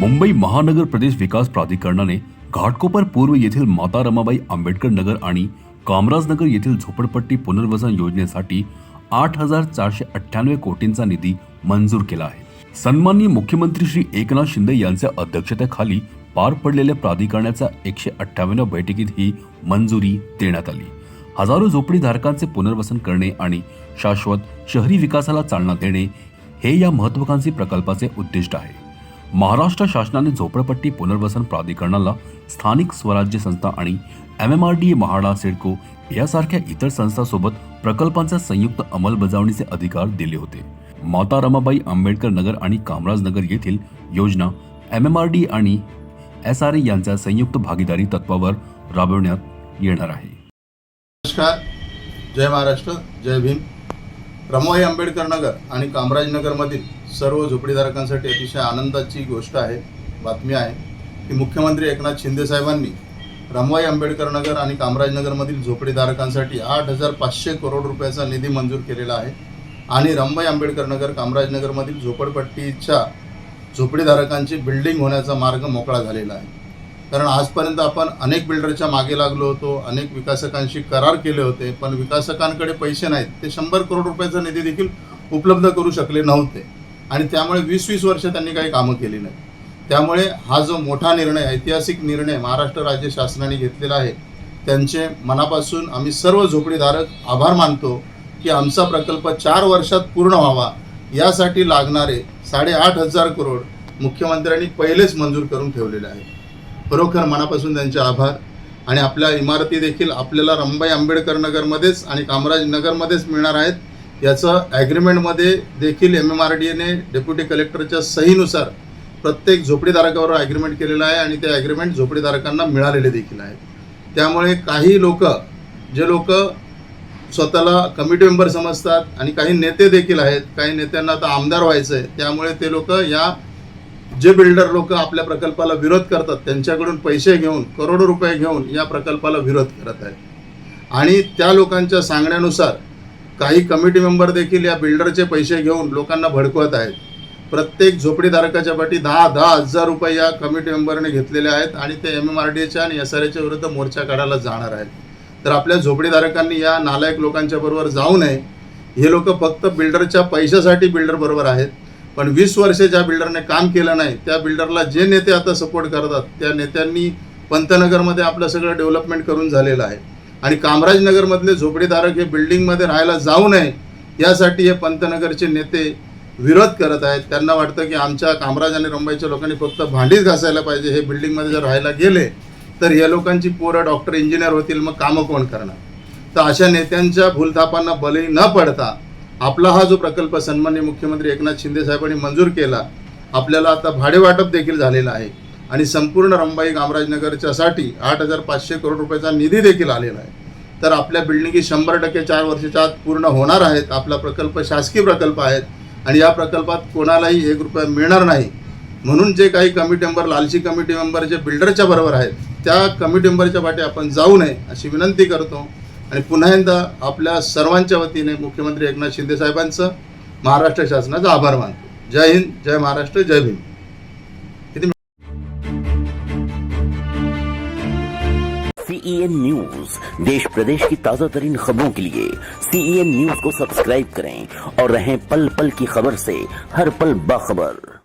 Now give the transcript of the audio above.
मुंबई महानगर प्रदेश विकास प्राधिकरणाने घाटकोपर पूर्व येथील माता रमाबाई आंबेडकर नगर आणि कामराज नगर येथील झोपडपट्टी पुनर्वसन योजनेसाठी आठ हजार चारशे अठ्ठ्याण्णव कोटींचा निधी मंजूर केला आहे. सन्माननीय मुख्यमंत्री श्री एकनाथ शिंदे यांच्या अध्यक्षतेखाली पार पडलेल्या प्राधिकरणाच्या एकशे अठ्ठावन्न बैठकीत ही मंजुरी देण्यात आली. हजारो झोपडीधारकांचे पुनर्वसन करणे आणि शाश्वत शहरी विकासाला चालना देणे हे या महत्वाकांक्षी प्रकल्पाचे उद्दिष्ट आहे. महाराष्ट्र शासनाने झोपडपट्टी पुनर्वसन प्राधिकरणाला स्थानिक स्वराज्य संस्था आणि M M R D MHADA CIDCO यासारख्या इतर संस्थांसोबत प्रकल्पांच्या संयुक्त अंमलबजावणीचे अधिकार दिले होते. माता रमाबाई आंबेडकर नगर आणि कामराज नगर येथील योजना एम एम आर डी आणि एस आर ए यांच्या संयुक्त भागीदारी तत्वावर राबवण्यात येणार आहे. नमस्कार. जय महाराष्ट्र. जय भीम. रमाई आंबेडकर नगर आणि कामराज नगरमधील सर्व झोपडीधारकांसाठी अतिशय आनंदाची गोष्ट आहे बातमी आहे. की मुख्यमंत्री एकनाथ शिंदे साहेबांनी रमवाई आंबेडकर नगर आणि कामराज नगरमधील झोपडीधारकांसाठी आठ हजार पाचशे करोड रुपयाचा निधी मंजूर केलेला आहे. आणि रमवाई आंबेडकर नगर कामराज नगरमधील झोपडपट्टीच्या झोपडीधारकांची बिल्डिंग होण्याचा मार्ग मोकळा झालेला आहे. कारण आजपर्यंत आपण अनेक बिल्डरच्या मागे लागलो होतो अनेक विकासकांशी करार केले होते पण विकासकांकडे पैसे नाहीत. ते शंभर करोड रुपयाचा निधी देखील उपलब्ध करू शकले नव्हते. आणि त्यामुळे वीस वीस वर्ष त्यांनी काही कामं केली नाही त्यामुळे हा जो मोठा निर्णय ऐतिहासिक निर्णय महाराष्ट्र राज्य शासनाने घेतलेला आहे त्यांचे मनापासून आम्ही सर्व झोपडीधारक आभार मानतो की आमचा प्रकल्प चार वर्षात पूर्ण व्हावा. यासाठी लागणारे साडेआठ हजार करोड मुख्यमंत्र्यांनी पहिलेच मंजूर करून ठेवलेले आहे खरोखर मनापासून त्यांचे आभार. आणि आपल्या इमारती देखील आपल्याला रंबाई आंबेडकर नगरमध्येच आणि कामराज नगरमध्येच मिळणार आहेत. याचं ॲग्रीमेंटमध्ये देखील एम एम आर डी एने डेप्युटी कलेक्टरच्या सहीनुसार प्रत्येक झोपडीधारकावर ॲग्रीमेंट केलेलं आहे आणि ते ॲग्रीमेंट झोपडीधारकांना मिळालेले देखील आहे. त्यामुळे काही लोक जे लोक स्वतःला कमिटी मेंबर समजतात आणि काही नेते देखील आहेत काही नेत्यांना आता आमदार व्हायचं आहे त्यामुळे ते लोक या जे बिल्डर लोक आपल्या प्रकल्पाला विरोध करतात त्यांच्याकडून पैसे घेऊन करोडो रुपये घेऊन या प्रकल्पाला विरोध करत आहेत. आणि त्या लोकांच्या सांगण्यानुसार काही कमिटी मेंबर देखील या बिल्डरचे पैसे घेऊन लोकांना भडकवत आहेत. प्रत्येक झोपडीधारकाच्या पाठी दहा दहा हजार रुपये या कमिटी मेंबरने घेतलेले आहेत आणि ते एम एम आर डी एच्या आणि एस आर एच्या विरुद्ध मोर्चा काढायला जाणार आहेत. तर आपल्या झोपडीधारकांनी या नालायक लोकांच्या बरोबर जाऊ नये. हे लोक फक्त बिल्डरच्या पैशासाठी बिल्डरबरोबर आहेत. पण वीस वर्षे ज्या बिल्डरने काम केलं नाही त्या बिल्डरला जे नेते आता सपोर्ट करतात त्या नेत्यांनी पंतनगरमध्ये आपलं सगळं डेव्हलपमेंट करून झालेलं आहे. आणि कामराजनगरमधले झोपडीधारक हे बिल्डिंगमध्ये राहायला जाऊ नये यासाठी हे पंतनगरचे नेते विरोध करत आहेत. त्यांना वाटतं की आमच्या कामराज आणि रंबाईच्या लोकांनी फक्त भांडीच घासायला पाहिजे. हे बिल्डिंगमध्ये जर राहायला गेले तर या लोकांची पोरं डॉक्टर इंजिनियर होतील मग कामं कोण करणार? तर अशा नेत्यांच्या भूलथापांना बळी न पडता आपला हा जो प्रकल्प सन्मान्य मुख्यमंत्री एकनाथ शिंदे साहेबांनी मंजूर केला आपल्याला आता भाडेवाटप देखील झालेलं आहे. आणि संपूर्ण रंबाई कामराजनगरच्यासाठी आठ हजार पाचशे करोड रुपयाचा निधी देखील आलेला आहे. तर आपल्या बिल्डिंगी शंभर टक्के चार वर्षाच्या आत पूर्ण होणार आहेत. आपला प्रकल्प शासकीय प्रकल्प आहेत. आणि या प्रकल्पात कोणालाही एक रुपया मिळणार नाही. म्हणून जे काही कमिटी मेंबर लालची कमिटी मेंबर जे बिल्डरच्या बरोबर आहेत त्या कमिटी मेंबरच्या पाठी आपण जाऊ नये अशी विनंती करतो. आणि पुन्हा एकदा आपल्या सर्वांच्या वतीने मुख्यमंत्री एकनाथ शिंदे साहेबांचं महाराष्ट्र शासनाचा आभार मानतो. जय हिंद, जय महाराष्ट्र, जय भीम. सीईएन न्यूज़ देश प्रदेश की ताज़ा तरीन खबरों के लिए सीईएन न्यूज़ को सब्सक्राइब करें और रहें पल पल की खबर से हर पल बाखबर।